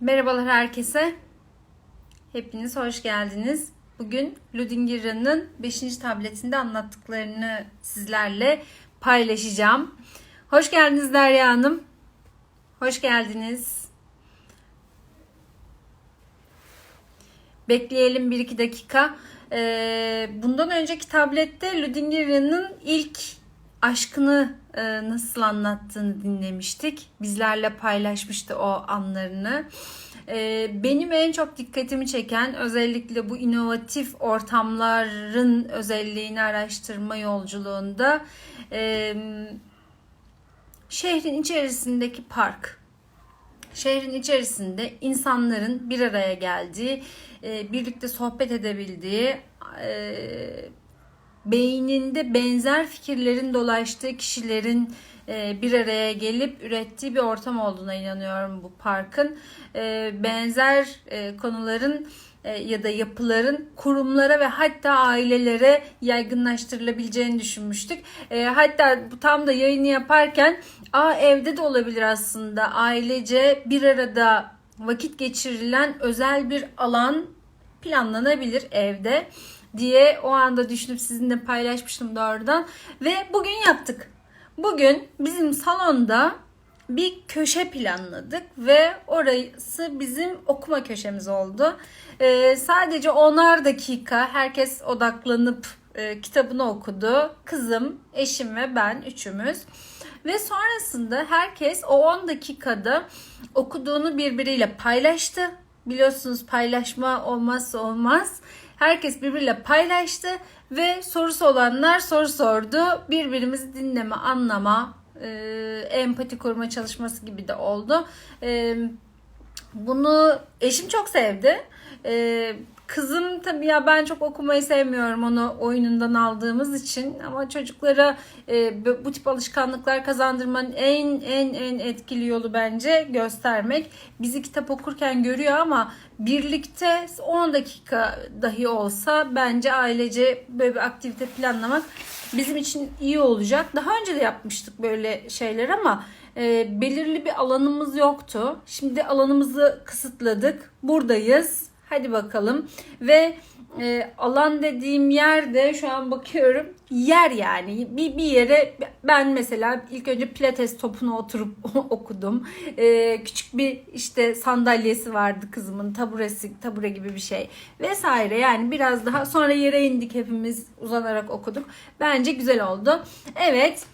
Merhabalar herkese. Hepiniz hoş geldiniz. Bugün Ludingira'nın 5. tabletinde anlattıklarını sizlerle paylaşacağım. Hoş geldiniz Derya Hanım. Hoş geldiniz. Bekleyelim 1-2 dakika. Ee, bundan önceki tablette Ludingira'nın ilk aşkını e, nasıl anlattığını dinlemiştik. Bizlerle paylaşmıştı o anlarını. E, benim en çok dikkatimi çeken özellikle bu inovatif ortamların özelliğini araştırma yolculuğunda e, şehrin içerisindeki park. Şehrin içerisinde insanların bir araya geldiği, e, birlikte sohbet edebildiği, e, beyninde benzer fikirlerin dolaştığı kişilerin e, bir araya gelip ürettiği bir ortam olduğuna inanıyorum bu parkın. E, benzer e, konuların ya da yapıların kurumlara ve hatta ailelere yaygınlaştırılabileceğini düşünmüştük. Hatta tam da yayını yaparken Aa, evde de olabilir aslında ailece bir arada vakit geçirilen özel bir alan planlanabilir evde diye o anda düşünüp sizinle paylaşmıştım doğrudan. Ve bugün yaptık. Bugün bizim salonda bir köşe planladık ve orası bizim okuma köşemiz oldu. Ee, sadece onar dakika herkes odaklanıp e, kitabını okudu. Kızım, eşim ve ben üçümüz. Ve sonrasında herkes o 10 dakikada okuduğunu birbiriyle paylaştı. Biliyorsunuz paylaşma olmazsa olmaz. Herkes birbiriyle paylaştı ve sorusu olanlar soru sordu. Birbirimizi dinleme, anlama, e, empati kurma çalışması gibi de oldu. E, bunu eşim çok sevdi. E, Kızım tabii ya ben çok okumayı sevmiyorum onu oyunundan aldığımız için ama çocuklara e, bu tip alışkanlıklar kazandırmanın en en en etkili yolu bence göstermek. Bizi kitap okurken görüyor ama birlikte 10 dakika dahi olsa bence ailece böyle bir aktivite planlamak bizim için iyi olacak. Daha önce de yapmıştık böyle şeyler ama e, belirli bir alanımız yoktu. Şimdi alanımızı kısıtladık. Buradayız Hadi bakalım. Ve e, alan dediğim yerde şu an bakıyorum yer yani bir, bir yere ben mesela ilk önce pilates topuna oturup okudum. E, küçük bir işte sandalyesi vardı kızımın taburesi tabure gibi bir şey vesaire yani biraz daha sonra yere indik hepimiz uzanarak okuduk. Bence güzel oldu. Evet.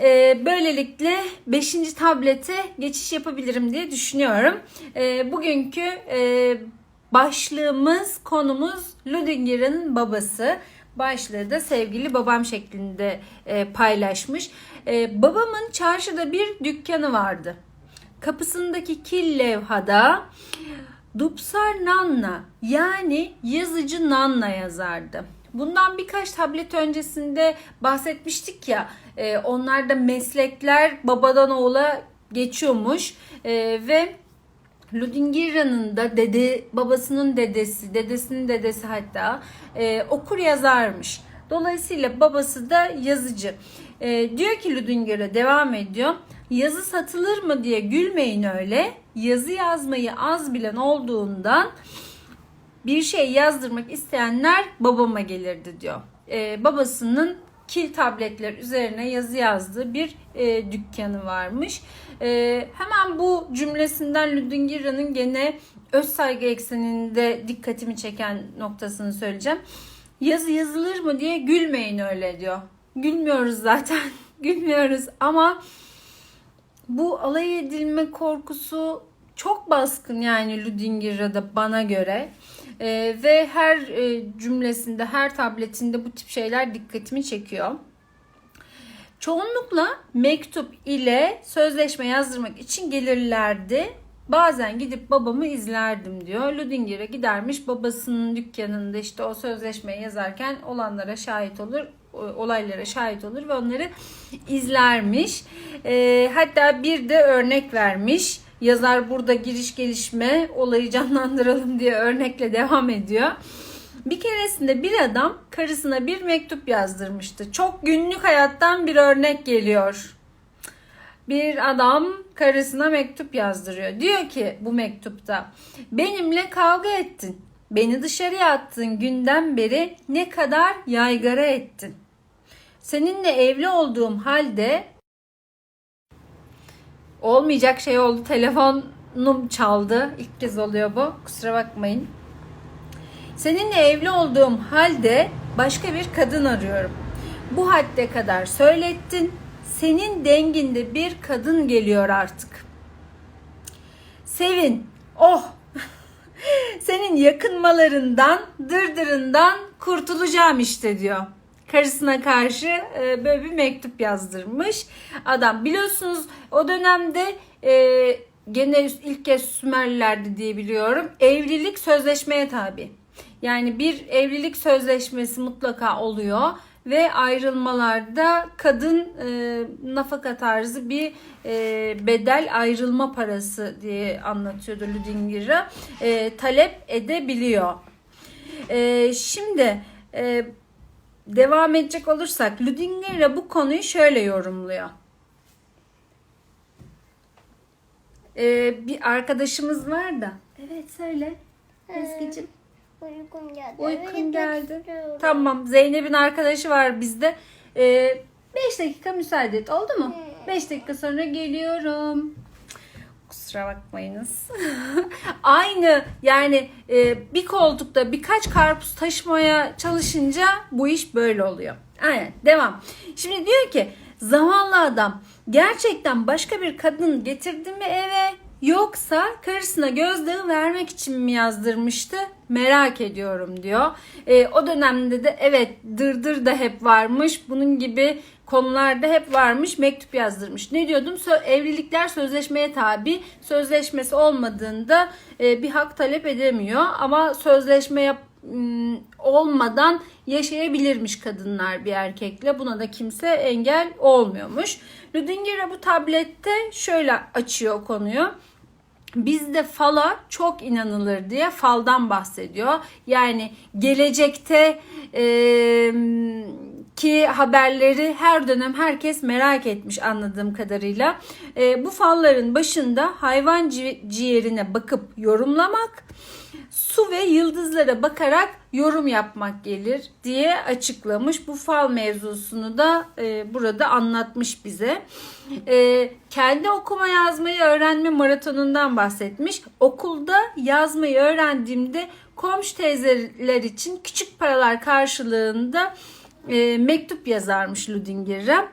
E, böylelikle 5. tablete geçiş yapabilirim diye düşünüyorum. E, bugünkü e, Başlığımız, konumuz Ludinger'in babası. Başlığı da sevgili babam şeklinde e, paylaşmış. E, babamın çarşıda bir dükkanı vardı. Kapısındaki kil levhada Dupsar Nanna yani yazıcı Nanna yazardı. Bundan birkaç tablet öncesinde bahsetmiştik ya e, onlarda meslekler babadan oğula geçiyormuş e, ve Ludingira'nın da dede babasının dedesi, dedesinin dedesi hatta e, okur yazarmış. Dolayısıyla babası da yazıcı. E, diyor ki Ludingira devam ediyor. Yazı satılır mı diye gülmeyin öyle. Yazı yazmayı az bilen olduğundan bir şey yazdırmak isteyenler babama gelirdi diyor. E, babasının kil tabletler üzerine yazı yazdığı bir e, dükkanı varmış. E, hemen bu cümlesinden Ludingira'nın gene öz saygı ekseninde dikkatimi çeken noktasını söyleyeceğim. Yazı yazılır mı diye gülmeyin öyle diyor. Gülmüyoruz zaten. Gülmüyoruz ama bu alay edilme korkusu çok baskın yani Ludingira'da bana göre. E, ve her e, cümlesinde, her tabletinde bu tip şeyler dikkatimi çekiyor. Çoğunlukla mektup ile sözleşme yazdırmak için gelirlerdi. Bazen gidip babamı izlerdim diyor. Ludinger'e gidermiş babasının dükkanında işte o sözleşmeyi yazarken olanlara şahit olur, olaylara şahit olur ve onları izlermiş. E, hatta bir de örnek vermiş. Yazar burada giriş gelişme olayı canlandıralım diye örnekle devam ediyor. Bir keresinde bir adam karısına bir mektup yazdırmıştı. Çok günlük hayattan bir örnek geliyor. bir adam karısına mektup yazdırıyor. Diyor ki bu mektupta benimle kavga ettin. Beni dışarıya attığın günden beri ne kadar yaygara ettin. Seninle evli olduğum halde olmayacak şey oldu. Telefonum çaldı. İlk kez oluyor bu. Kusura bakmayın. Seninle evli olduğum halde başka bir kadın arıyorum. Bu hadde kadar söylettin. Senin denginde bir kadın geliyor artık. Sevin. Oh. Senin yakınmalarından, dırdırından kurtulacağım işte diyor. Karısına karşı e, böyle bir mektup yazdırmış. Adam biliyorsunuz o dönemde e, gene ilk kez Sümerlilerdi diye biliyorum. Evlilik sözleşmeye tabi. Yani bir evlilik sözleşmesi mutlaka oluyor ve ayrılmalarda kadın e, nafaka tarzı bir e, bedel ayrılma parası diye anlatıyordu Ludingira. E, talep edebiliyor. E, şimdi e, devam edecek olursak Ludingira bu konuyu şöyle yorumluyor. E, bir arkadaşımız var da. Evet söyle. Ezgi'cim. Uykum geldi. Uykun Eve geldi. Tamam. Zeynep'in arkadaşı var bizde. 5 dakika müsaade et. Oldu mu? 5 dakika sonra geliyorum. Kusura bakmayınız. Aynı yani e, bir koltukta birkaç karpuz taşımaya çalışınca bu iş böyle oluyor. Aynen devam. Şimdi diyor ki zavallı adam gerçekten başka bir kadın getirdi mi eve yoksa karısına gözdağı vermek için mi yazdırmıştı merak ediyorum diyor. E, o dönemde de evet dırdır da hep varmış bunun gibi konularda hep varmış mektup yazdırmış. Ne diyordum? Sö- evlilikler sözleşmeye tabi. Sözleşmesi olmadığında e, bir hak talep edemiyor ama sözleşme yap olmadan yaşayabilirmiş kadınlar bir erkekle. Buna da kimse engel olmuyormuş. Ludingira bu tablette şöyle açıyor konuyu. Bizde fala çok inanılır diye faldan bahsediyor. Yani gelecekte e, ki haberleri her dönem herkes merak etmiş anladığım kadarıyla. E, bu falların başında hayvan ci- ciğerine bakıp yorumlamak, su ve yıldızlara bakarak yorum yapmak gelir diye açıklamış. Bu fal mevzusunu da e, burada anlatmış bize. E, kendi okuma yazmayı öğrenme maratonundan bahsetmiş. Okulda yazmayı öğrendiğimde komşu teyzeler için küçük paralar karşılığında e, mektup yazarmış Ludingir'e.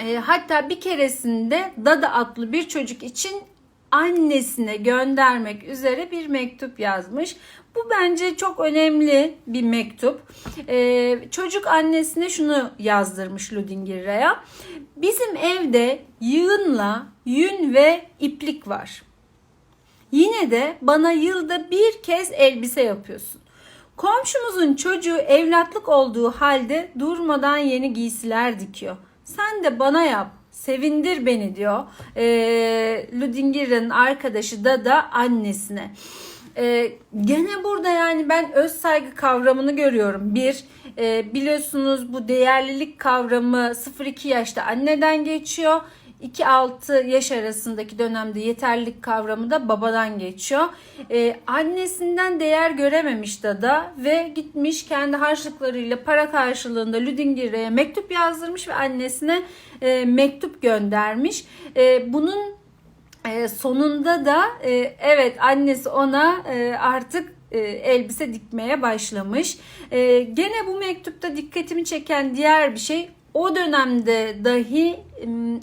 E, hatta bir keresinde Dada adlı bir çocuk için annesine göndermek üzere bir mektup yazmış. Bu bence çok önemli bir mektup. Ee, çocuk annesine şunu yazdırmış Ludingira'ya. Bizim evde yığınla yün ve iplik var. Yine de bana yılda bir kez elbise yapıyorsun. Komşumuzun çocuğu evlatlık olduğu halde durmadan yeni giysiler dikiyor. Sen de bana yap sevindir beni diyor. E, Ludingir'in arkadaşı da da annesine. E, gene burada yani ben öz saygı kavramını görüyorum. Bir, e, biliyorsunuz bu değerlilik kavramı 0-2 yaşta anneden geçiyor. 2-6 yaş arasındaki dönemde yeterlilik kavramı da babadan geçiyor. Ee, annesinden değer görememiş Dada ve gitmiş kendi harçlıklarıyla para karşılığında Ludingir'e mektup yazdırmış ve annesine e, mektup göndermiş. E, bunun e, sonunda da e, evet annesi ona e, artık e, elbise dikmeye başlamış. E, gene bu mektupta dikkatimi çeken diğer bir şey o dönemde dahi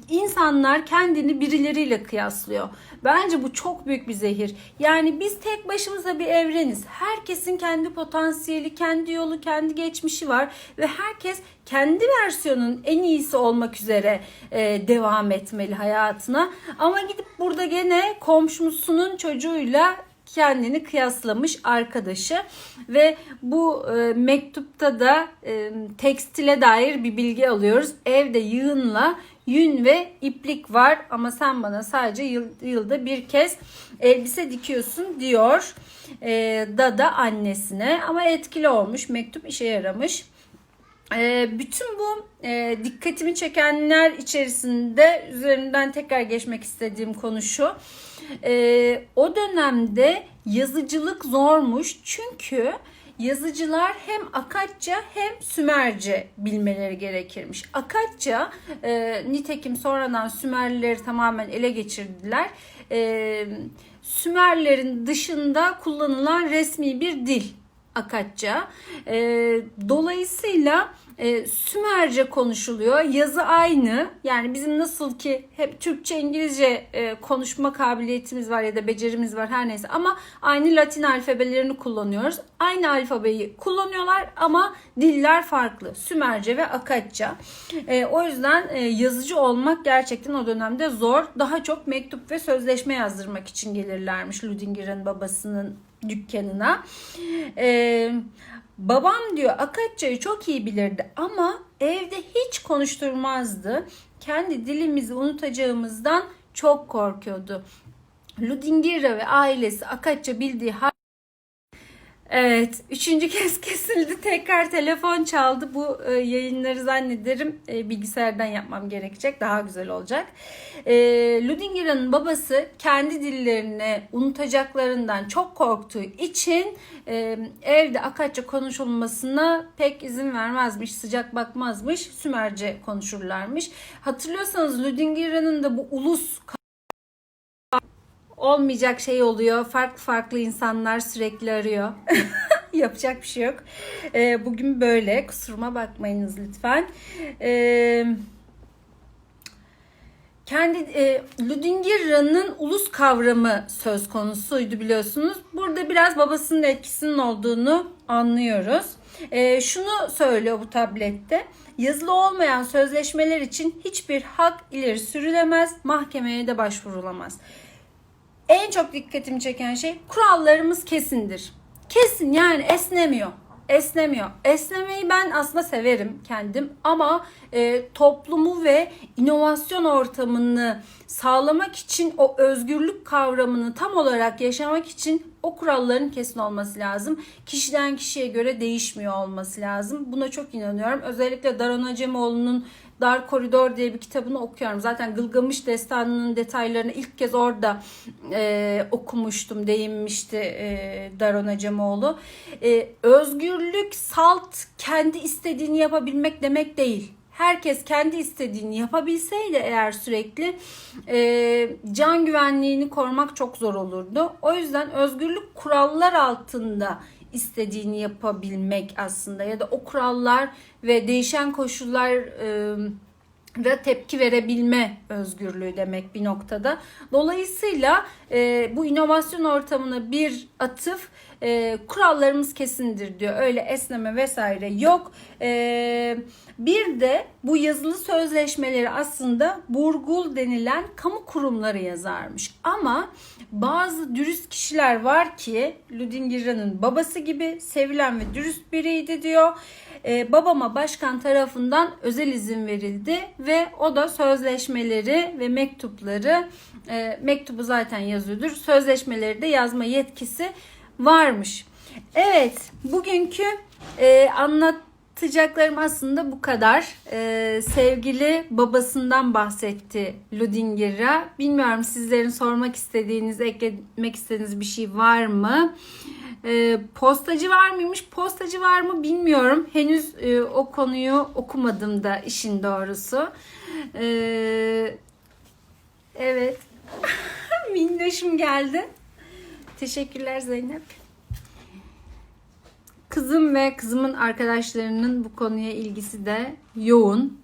insanlar kendini birileriyle kıyaslıyor. Bence bu çok büyük bir zehir. Yani biz tek başımıza bir evreniz. Herkesin kendi potansiyeli, kendi yolu, kendi geçmişi var ve herkes kendi versiyonun en iyisi olmak üzere e, devam etmeli hayatına. Ama gidip burada gene komşusunun çocuğuyla kendini kıyaslamış arkadaşı ve bu e, mektupta da e, tekstile dair bir bilgi alıyoruz. Evde yığınla yün ve iplik var ama sen bana sadece yıl, yılda bir kez elbise dikiyorsun diyor e, Dada annesine ama etkili olmuş mektup işe yaramış. E, bütün bu e, dikkatimi çekenler içerisinde üzerinden tekrar geçmek istediğim konu şu. E, o dönemde yazıcılık zormuş çünkü yazıcılar hem Akatça hem Sümerce bilmeleri gerekirmiş. Akatça e, nitekim sonradan Sümerlileri tamamen ele geçirdiler. E, Sümerlerin dışında kullanılan resmi bir dil Akatça. E, dolayısıyla e, Sümerce konuşuluyor. Yazı aynı. Yani bizim nasıl ki hep Türkçe, İngilizce e, konuşma kabiliyetimiz var ya da becerimiz var her neyse ama aynı Latin alfabelerini kullanıyoruz. Aynı alfabeyi kullanıyorlar ama diller farklı. Sümerce ve Akatça. E, o yüzden e, yazıcı olmak gerçekten o dönemde zor. Daha çok mektup ve sözleşme yazdırmak için gelirlermiş Ludingir'in babasının dükkanına. Ee, babam diyor Akatça'yı çok iyi bilirdi ama evde hiç konuşturmazdı. Kendi dilimizi unutacağımızdan çok korkuyordu. Ludingira ve ailesi Akatça bildiği Evet, üçüncü kez kesildi. Tekrar telefon çaldı. Bu e, yayınları zannederim e, bilgisayardan yapmam gerekecek. Daha güzel olacak. E, Ludingira'nın babası kendi dillerini unutacaklarından çok korktuğu için e, evde Akatça konuşulmasına pek izin vermezmiş. Sıcak bakmazmış. Sümerce konuşurlarmış. Hatırlıyorsanız Ludingira'nın da bu ulus olmayacak şey oluyor. Farklı farklı insanlar sürekli arıyor. Yapacak bir şey yok. Ee, bugün böyle. Kusuruma bakmayınız lütfen. Ee, kendi e, Ludingira'nın ulus kavramı söz konusuydu biliyorsunuz. Burada biraz babasının etkisinin olduğunu anlıyoruz. E, şunu söylüyor bu tablette. Yazılı olmayan sözleşmeler için hiçbir hak ileri sürülemez, mahkemeye de başvurulamaz en çok dikkatimi çeken şey kurallarımız kesindir. Kesin yani esnemiyor. Esnemiyor. Esnemeyi ben aslında severim kendim ama e, toplumu ve inovasyon ortamını sağlamak için o özgürlük kavramını tam olarak yaşamak için o kuralların kesin olması lazım. Kişiden kişiye göre değişmiyor olması lazım. Buna çok inanıyorum. Özellikle Daron Acemoğlu'nun Dar Koridor diye bir kitabını okuyorum. Zaten Gılgamış Destanı'nın detaylarını ilk kez orada e, okumuştum, değinmişti e, Daron Acemoğlu. E, özgürlük, salt, kendi istediğini yapabilmek demek değil herkes kendi istediğini yapabilseydi eğer sürekli e, can güvenliğini korumak çok zor olurdu. O yüzden özgürlük kurallar altında istediğini yapabilmek aslında ya da o kurallar ve değişen koşullar e, ve tepki verebilme özgürlüğü demek bir noktada. Dolayısıyla e, bu inovasyon ortamına bir atıf e, kurallarımız kesindir diyor. Öyle esneme vesaire yok. E, bir de bu yazılı sözleşmeleri aslında burgul denilen kamu kurumları yazarmış. Ama bazı dürüst kişiler var ki Ludingira'nın babası gibi sevilen ve dürüst biriydi diyor. Ee, babama başkan tarafından özel izin verildi ve o da sözleşmeleri ve mektupları e, mektubu zaten yazıyordur. Sözleşmeleri de yazma yetkisi varmış. Evet bugünkü e, anlat Anlatacaklarım aslında bu kadar. Ee, sevgili babasından bahsetti Ludingira. Bilmiyorum sizlerin sormak istediğiniz, eklemek istediğiniz bir şey var mı? Ee, postacı var mıymış? Postacı var mı bilmiyorum. Henüz e, o konuyu okumadım da işin doğrusu. Ee, evet. Minnoşum geldi. Teşekkürler Zeynep. Kızım ve kızımın arkadaşlarının bu konuya ilgisi de yoğun.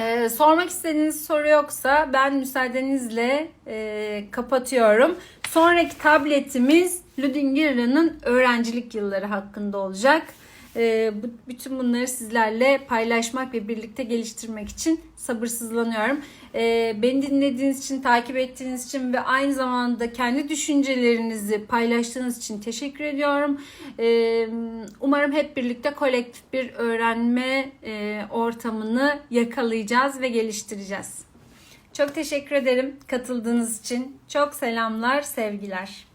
Ee, sormak istediğiniz soru yoksa ben müsaadenizle e, kapatıyorum. Sonraki tabletimiz Ludingira'nın öğrencilik yılları hakkında olacak. E, bu, bütün bunları sizlerle paylaşmak ve birlikte geliştirmek için sabırsızlanıyorum. E, beni dinlediğiniz için, takip ettiğiniz için ve aynı zamanda kendi düşüncelerinizi paylaştığınız için teşekkür ediyorum. E, umarım hep birlikte kolektif bir öğrenme e, ortamını yakalayacağız ve geliştireceğiz. Çok teşekkür ederim katıldığınız için. Çok selamlar, sevgiler.